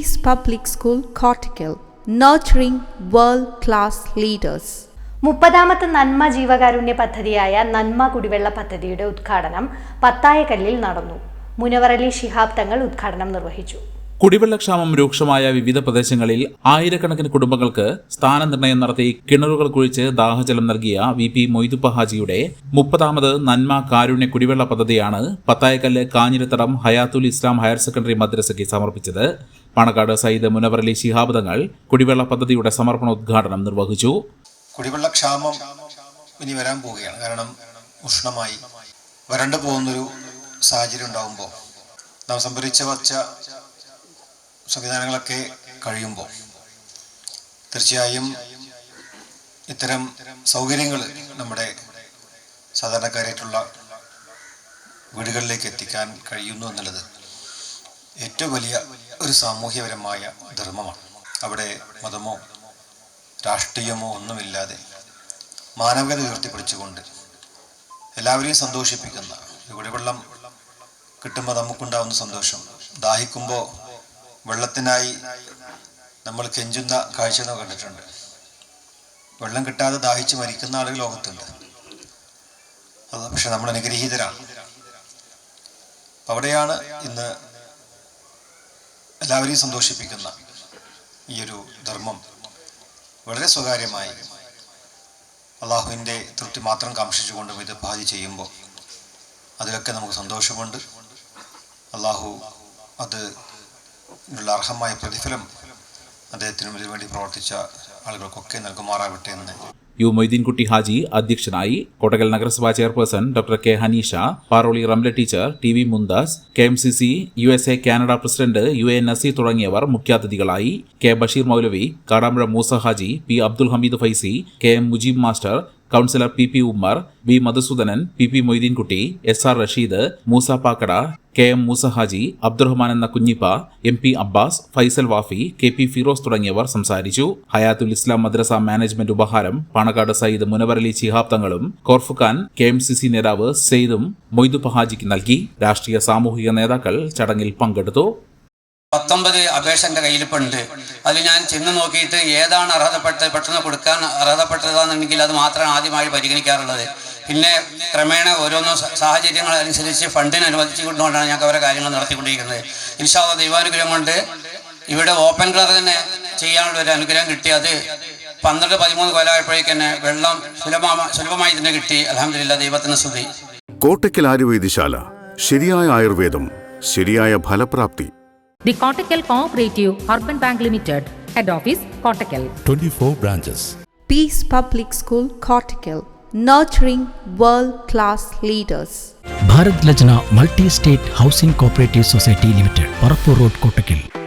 Peace Public School, Cortical, nurturing world class leaders. മുപ്പതാമത്തെ നന്മ ജീവകാരുണ്യ പദ്ധതിയായ നന്മ കുടിവെള്ള പദ്ധതിയുടെ ഉദ്ഘാടനം പത്തായക്കല്ലിൽ നടന്നു മുനവറലി ശിഹാബ് തങ്ങൾ ഉദ്ഘാടനം നിർവഹിച്ചു കുടിവെള്ളക്ഷാമം രൂക്ഷമായ വിവിധ പ്രദേശങ്ങളിൽ ആയിരക്കണക്കിന് കുടുംബങ്ങൾക്ക് സ്ഥാനനിർണയം നടത്തി കിണറുകൾ കുഴിച്ച് ദാഹജലം നൽകിയ വി പി മൊയ്തുപ്പ ഹാജിയുടെ മുപ്പതാമത് നന്മ കാരുണ്യ കുടിവെള്ള പദ്ധതിയാണ് പത്തായക്കല്ല് കാഞ്ഞിരത്തടം ഹയാത്തുൽ ഇസ്ലാം ഹയർ സെക്കൻഡറി മദ്രസയ്ക്ക് സമർപ്പിച്ചത്. പണക്കാട് സയ്യിദ് മുനവറലി ശിഹാബ് തങ്ങൾ കുടിവെള്ള പദ്ധതിയുടെ സമർപ്പണോദ്ഘാടനം നിർവഹിച്ചു. കുടിവെള്ളക്ഷാമം ഇനി വരാൻ പോവുകയാണ്. കാരണം ഉഷ്ണമായി വരണ്ടു പോകുന്നൊരു സാഹചര്യം ഉണ്ടാകുമ്പോൾ നാം സംഭരിച്ച വച്ച സംവിധാനങ്ങളൊക്കെ കഴിയുമ്പോൾ തീർച്ചയായും ഇത്തരം സൗകര്യങ്ങൾ നമ്മുടെ സാധാരണക്കാരായിട്ടുള്ള വീടുകളിലേക്ക് എത്തിക്കാൻ കഴിയുന്നു എന്നുള്ളത് ഏറ്റവും വലിയ ഒരു സാമൂഹ്യപരമായ ധർമ്മമാണ്. അവിടെ മതമോ രാഷ്ട്രീയമോ ഒന്നുമില്ലാതെ മാനവികത ഉയർത്തിപ്പിടിച്ചുകൊണ്ട് എല്ലാവരെയും സന്തോഷിപ്പിക്കുന്ന ഇവിടെ കുടിവെള്ളം കിട്ടുമ്പോൾ നമുക്കുണ്ടാവുന്ന സന്തോഷം ദാഹിക്കുമ്പോൾ വെള്ളത്തിനായി നമ്മൾ കെഞ്ചുന്ന കാഴ്ച നമ്മൾ കണ്ടിട്ടുണ്ട്. വെള്ളം കിട്ടാതെ ദാഹിച്ച് മരിക്കുന്ന ആളുകൾ ലോകത്തുണ്ട്. അത് പക്ഷെ നമ്മൾ അനുഗ്രഹീതരാണ്. അവിടെയാണ് ഇന്ന് എല്ലാവരെയും സന്തോഷിപ്പിക്കുന്ന ഈ ഒരു ധർമ്മം വളരെ സ്വകാര്യമായി അള്ളാഹുവിന്റെ തൃപ്തി മാത്രം കാംക്ഷിച്ചുകൊണ്ടും ഇത് പാതി ചെയ്യുമ്പോൾ അതിലൊക്കെ നമുക്ക് സന്തോഷമുണ്ട്. അള്ളാഹു അത് ഉള്ള അർഹമായ പ്രതിഫലം അദ്ദേഹത്തിനും ഇതിനുവേണ്ടി പ്രവർത്തിച്ച ആളുകൾക്കൊക്കെ നൽകുമാറാവട്ടെ എന്ന്. യു മൊയ്തീൻകുട്ടി ഹാജി അധ്യക്ഷനായി കോട്ടകൽ നഗരസഭാ chairperson doctor K Haneesha Paroli Ramla teacher T V Mumtaz K M C C U S A Canada president U A Nazeer തുടങ്ങിയവർ മുഖ്യാതിഥികളായി K Basheer Moulavi Kadampuzha Moosa Haji P Abdul Hameed Faizy K M Mujeeb master councillor P P Ummer V Madhusoodanan P P Moideenkutty S R Rasheed Moosa Pakkada K M Moosahaji Abdurahman എന്ന Kunhippa M P Abbas Faisal Wafi K P Firoz തുടങ്ങിയവർ സംസാരിച്ചു. ഹയാത്തുൽ ഇസ്ലാം മദ്രസ management ഉപഹാരം പാണക്കാട് സയ്യിദ് മുനവറലി ശിഹാബ് തങ്ങളും Khorfakkan K M C C നേതാവ് സെയ്ദും മൊയ്തു പഹാജിക്ക് നൽകി. രാഷ്ട്രീയ സാമൂഹിക നേതാക്കൾ ചടങ്ങിൽ പങ്കെടുത്തു. പത്തൊമ്പത് അപേക്ഷ എന്റെ കയ്യിലിപ്പുണ്ട്. അതിൽ ഞാൻ ചെന്ന് നോക്കിയിട്ട് ഏതാണ് അർഹതപ്പെട്ടത് പെട്ടെന്ന് കൊടുക്കാൻ അർഹതപ്പെട്ടതാണെന്നുണ്ടെങ്കിൽ അത് മാത്രമാണ് ആദ്യമായി പരിഗണിക്കാറുള്ളത്. പിന്നെ ക്രമേണ ഓരോന്നോ സാഹചര്യങ്ങൾ അനുസരിച്ച് ഫണ്ടിന് അനുവദിച്ചുകൊണ്ടുകൊണ്ടാണ് ഞങ്ങൾക്ക് അവരെ കാര്യങ്ങൾ നടത്തിക്കൊണ്ടിരിക്കുന്നത്. ഇൻഷാല്ല ദൈവാനുഗ്രഹം കൊണ്ട് ഇവിടെ ഓപ്പൺ കളർ തന്നെ ചെയ്യാനുള്ള ഒരു അനുഗ്രഹം കിട്ടി. അത് പന്ത്രണ്ട് പതിമൂന്ന് കൊല്ലമായപ്പോഴേക്ക് തന്നെ വെള്ളം സുലഭമായി സുലഭമായി തന്നെ കിട്ടി. അലഹമില്ല ദൈവത്തിന് സ്തുതി. കോട്ടയ്ക്കൽ ആയുർവേദശാല. ശരിയായ ആയുർവേദം ശരിയായ ഫലപ്രാപ്തി. The Kottakkal Cooperative Urban Bank Limited, Head Office, Kottakkal. 24 branches. Peace Public School, Kottakkal. Nurturing world class leaders. Bharat Lajna Multi State Housing Cooperative Society Limited, Parapur Road, Kottakkal.